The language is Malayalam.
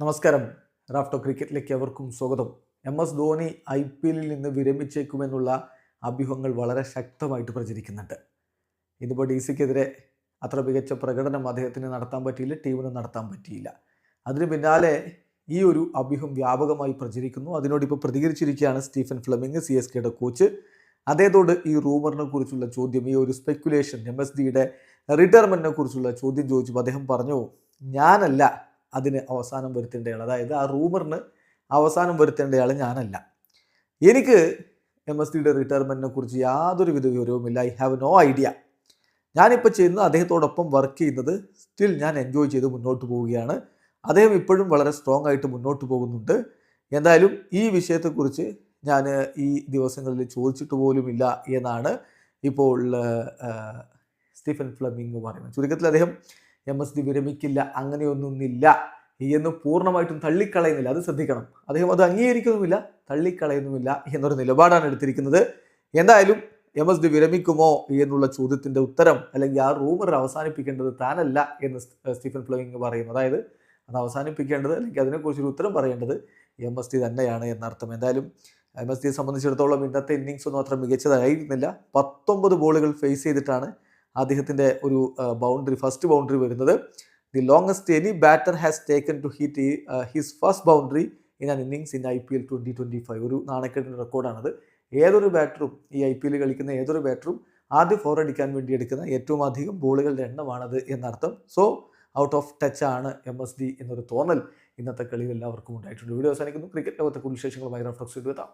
നമസ്കാരം. റാഫ്റ്റോ ക്രിക്കറ്റിലേക്ക് അവർക്കും സ്വാഗതം. M S Dhoni I P എല്ലിൽ നിന്ന് വിരമിച്ചേക്കുമെന്നുള്ള അഭ്യൂഹങ്ങൾ വളരെ ശക്തമായിട്ട് പ്രചരിക്കുന്നുണ്ട്. ഇതിപ്പോൾ ഡി സിക്കെതിരെ അത്ര മികച്ച പ്രകടനം അദ്ദേഹത്തിന് നടത്താൻ പറ്റിയില്ല ടീമിന് നടത്താൻ പറ്റിയില്ല. അതിന് പിന്നാലെ ഈ ഒരു അഭ്യൂഹം വ്യാപകമായി പ്രചരിക്കുന്നു. അതിനോട് ഇപ്പോൾ പ്രതികരിച്ചിരിക്കുകയാണ് സ്റ്റീഫൻ ഫ്ലെമിംഗ് സി എസ് കെയുടെ കോച്ച്. അദ്ദേഹത്തോട് ഈ റൂമറിനെ കുറിച്ചുള്ള ചോദ്യം ഈ ഒരു സ്പെക്കുലേഷൻ എം എസ് ഡിയുടെ റിട്ടയർമെന്റിനെ കുറിച്ചുള്ള ചോദ്യം ചോദിച്ചപ്പോൾ അദ്ദേഹം പറഞ്ഞു ഞാനല്ല അതിന് അവസാനം വരുത്തേണ്ടയാൾ അതായത് ആ റൂമറിന് അവസാനം വരുത്തേണ്ടയാൾ ഞാനല്ല. എനിക്ക് എം എസ് ഡിയുടെ റിട്ടയർമെന്റിനെ കുറിച്ച് യാതൊരു വിധ വിവരവുമില്ല. ഐ ഹാവ് നോ ഐഡിയ ഞാനിപ്പോൾ ചെയ്യുന്നത് അദ്ദേഹത്തോടൊപ്പം വർക്ക് ചെയ്യുന്നത് സ്റ്റിൽ ഞാൻ എൻജോയ് ചെയ്ത് മുന്നോട്ട് പോവുകയാണ്. അദ്ദേഹം ഇപ്പോഴും വളരെ സ്ട്രോങ് ആയിട്ട് മുന്നോട്ട് പോകുന്നുണ്ട്. എന്തായാലും ഈ വിഷയത്തെക്കുറിച്ച് ഞാൻ ഈ ദിവസങ്ങളിൽ ചോദിച്ചിട്ട് പോലുമില്ല എന്നാണ് ഇപ്പോൾ സ്റ്റീഫൻ ഫ്ലമിംഗ് പറയുന്നത്. ചുരുക്കത്തിൽ അദ്ദേഹം എം എസ് ഡി വിരമിക്കില്ല അങ്ങനെയൊന്നുമില്ല. എന്ന് പൂർണമായിട്ടും തള്ളിക്കളയുന്നില്ല. അത് ശ്രദ്ധിക്കണം. അദ്ദേഹം അത് അംഗീകരിക്കുന്നുമില്ല തള്ളിക്കളയുന്നുമില്ല എന്നൊരു നിലപാടാണ് എടുത്തിരിക്കുന്നത്. എന്തായാലും എം എസ് ഡി വിരമിക്കുമോ എന്നുള്ള ചോദ്യത്തിന്റെ ഉത്തരം അല്ലെങ്കിൽ ആ റൂമർ അവസാനിപ്പിക്കേണ്ടത് താനല്ല എന്ന് സ്റ്റീഫൻ ഫ്ലമിംഗ് പറയുന്നു. അതായത് അത് അവസാനിപ്പിക്കേണ്ടത് അല്ലെങ്കിൽ അതിനെക്കുറിച്ചൊരു ഉത്തരം പറയേണ്ടത് എം എസ് ഡി തന്നെയാണ് എന്നർത്ഥം. എന്തായാലും എം എസ് ഡിയെ സംബന്ധിച്ചിടത്തോളം ഇന്നത്തെ ഇന്നിങ്സ് ഒന്നും അത്ര മികച്ചതായിരുന്നില്ല. പത്തൊമ്പത് ബോളുകൾ ഫേസ് ചെയ്തിട്ടാണ് അദ്ദേഹത്തിന്റെ ഒരു ബൗണ്ടറി ഫസ്റ്റ് ബൗണ്ടറി വരുന്നത്. The longest any batter has taken to hit his first boundary in an innings in I P L twenty twenty five ഒരു നാണക്കെട്ടിന്റെ റെക്കോർഡാണത്. ഏതൊരു ബാറ്ററും ഈ ഐ പി എൽ കളിക്കുന്ന ഏതൊരു ബാറ്ററും ആദ്യം ഫോർ അടിക്കാൻ വേണ്ടി എടുക്കുന്ന ഏറ്റവും അധികം ബോളുകളുടെ എണ്ണമാണത് എന്നർത്ഥം. സോ ഔട്ട് ഓഫ് ടച്ച് ആണ് എം എസ് ഡി എന്നൊരു തോന്നൽ ഇന്നത്തെ കളിയിൽ എല്ലാവർക്കും ഉണ്ടായിട്ടുണ്ട്. വീഡിയോ അവസാനിക്കുന്നു. ക്രിക്കറ്റ് ലോകത്തെ കൂടുതൽ വിശേഷങ്ങളുമായി റഫ്ലക്സ് ചെയ്തു എത്താം